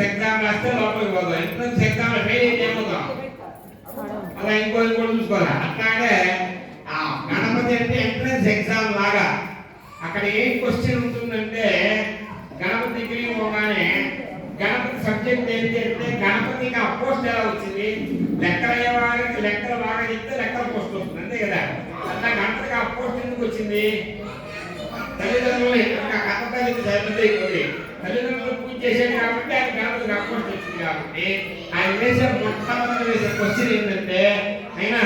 Entrance exam రాస్తే లోపలికి పోదాం. ఎంట్రన్స్ ఎగ్జామ్ ఫెయిల్ అయితే ఏమవుతాం? అలా ఇంకో ఇంకో చూసుకోవాలి? అట్లాగే ఆ గణపతి అంటే ఎంట్రన్స్ ఎగ్జామ్ లాగా. అక్కడ ఏం క్వశ్చన్ ఉంటుందంటే గణపతి డిగ్రీ పోగానే గణపతి సబ్జెక్ట్ ఏంటి అంటే గణపతికి ఆ పోస్ట్ ఎలా వచ్చింది? లెక్కలు అయ్యేవారికి లెక్కలు బాగా చెప్తే లెక్కల పోస్ట్ వస్తుంది. అంతే కదా? అట్లా గణపతికి ఆ పోస్ట్ ఎందుకు వచ్చింది? తల్లిదండ్రులు కథ తల్లి తల్లిదండ్రులు పూజ కాబట్టి ఆయన గణపతికి అకౌంట్ పోస్ట్ వచ్చింది కాబట్టి? ఆయన వేసే మొట్టమొదటి వేసే క్వశ్చన్ ఏంటంటే అయినా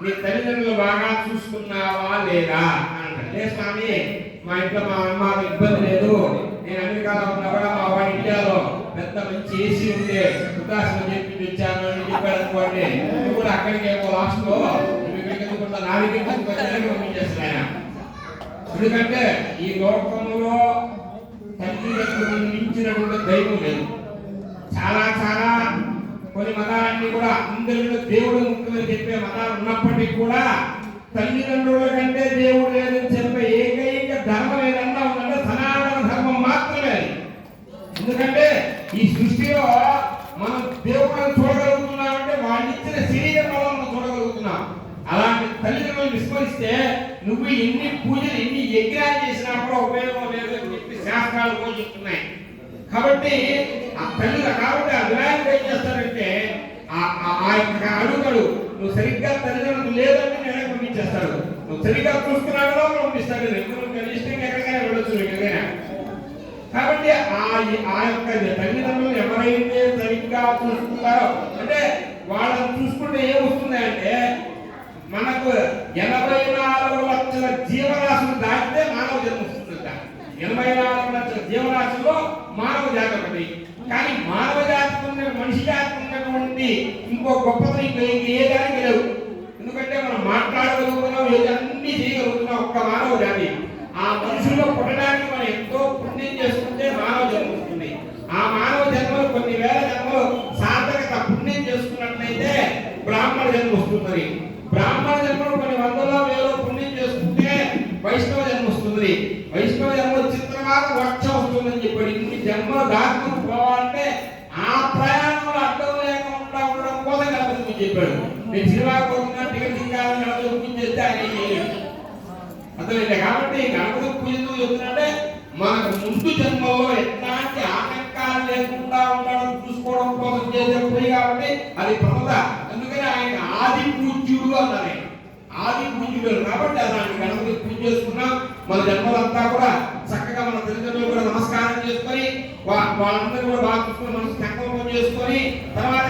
నీ తల్లిదండ్రులు బాగా చూసుకున్నావా లేదా? అంటే స్వామి మా ఇంట్లో మా అమ్మ ఇబ్బంది లేదు. నేను అమెరికాలో ఉన్నప్పుడు మా వాడి ఇండియాలో పెద్ద మంచి ఏసీ ఉండే ఉదాసం చెప్పి తెచ్చాను అని చెప్పాడు అనుకోండి. నువ్వు కూడా అక్కడికి ఏమో లాస్ట్లో నువ్వు ఇక్కడికి ఎందుకంటే ఈ లోకంలో దైవం లేదు. చాలా చాలా కొన్ని మతాలన్నీ కూడా అందరిలో దేవుడు ముఖ్యమని చెప్పే మతాలు ఉన్నప్పటికీ కూడా తల్లిదండ్రుల కంటే దేవుడు లేదని చెప్పే ఏకైక ధర్మం ఏదన్నా ఉందంటే సనాతన ధర్మం మాత్రమే ఎందుకంటే ఈ సృష్టిలో మనం దేవుళ్ళని చూడగలుగుతున్నామంటే వాళ్ళు ఇచ్చిన శరీరం వల్ల మనం చూడగలుగుతున్నాం. అలాంటి తల్లిదండ్రులు విస్మరిస్తే నువ్వు ఎన్ని పూజలు ఎన్ని యజ్ఞాలు చేసినా కూడా ఉపయోగం లేదని చెప్పి శాస్త్రాలు కూడా చెప్తున్నాయి. కాబట్టి ఆ తల్లి కాబట్టి ఆ వినాయకుడు ఏం చేస్తాడంటే ఆ- ఆ- ఆ యొక్క అడుగులు నువ్వు సరిగ్గా తల్లిదండ్రులు లేదని నేను పంపించేస్తాడు నువ్వు సరిగ్గా చూసుకున్నాడో పంపిస్తాడు నువ్వు ఇష్టంగా ఎక్కడికైనా వెళ్ళొచ్చు ఎక్కడికైనా కాబట్టి ఆ ఆ యొక్క తల్లిదండ్రులు ఎవరైతే సరిగ్గా చూసుకుంటారో అంటే వాళ్ళని చూసుకుంటే ఏమొస్తుంది అంటే మనకు ఎనభై నాలుగు లక్షల జీవరాశులు దాటితే మానవ జన్మ వస్తుందంట. ఎనభై నాలుగు లక్షల జీవరాశుల్లో మానవ జాతి ఒకటి. కానీ మానవ జాతి ఉన్న మనిషి జాతి ఉన్నటువంటి ఇంకో గొప్పతనం ఇంకా ఏ దానికి లేవు ఎందుకంటే మనం మాట్లాడగలుగుతున్నాం ఏది అన్ని చేయగలుగుతున్నాం ఒక్క మానవ జాతి. ఆ మనుషుల్లో పుట్టడానికి మనం ఎంతో పుణ్యం చేసుకుంటే మానవ జన్మ వస్తుంది. ఆ మానవ జన్మలు కొన్ని వేల జన్మలు సార్థకత పుణ్యం చేసుకున్నట్లయితే బ్రాహ్మణ జన్మ వస్తుంది బ్రాహ్మణ జన్మలు కొన్ని వందల వేల పుణ్యం చేసుకుంటే వైష్ణవ జన్మ వస్తుంది వైష్ణవ జన్మ వచ్చిన తర్వాత వక్ష వస్తుందని చెప్పాడు ఇన్ని జన్మలు దాటుకుని పోవాలంటే ఆ ప్రయాణంలో అడ్డం లేకుండా ఉండడం కోసం గణపతి చెప్పాడు. నేను సినిమా పోతున్నా టికెట్ తింగాలని గణపతి పూజ చేస్తే ఆయన ఏం అర్థమైంది? కాబట్టి గణపతి పూజ ఎందుకు చెప్తున్నట్టే మనకు ముందు జన్మలో ఎట్లాంటి ఆటంకాలు లేకుండా ఉండడం చూసుకోవడం కోసం చేసే పూజ కాబట్టి అది ప్రమద అందుకని ఆయన ఆది పూజ్యుడు అన్నారు ఆది పూజ్యుడు కాబట్టి అలాంటి గణపతి పూజ చేసుకున్నాం. మన జన్మలంతా కూడా చక్కగా మన తల్లిదండ్రులు కూడా నమస్కారం చేసుకొని వాళ్ళందరూ కూడా బాగా చూసుకొని మనసు సంకల్పం చేసుకొని తర్వాత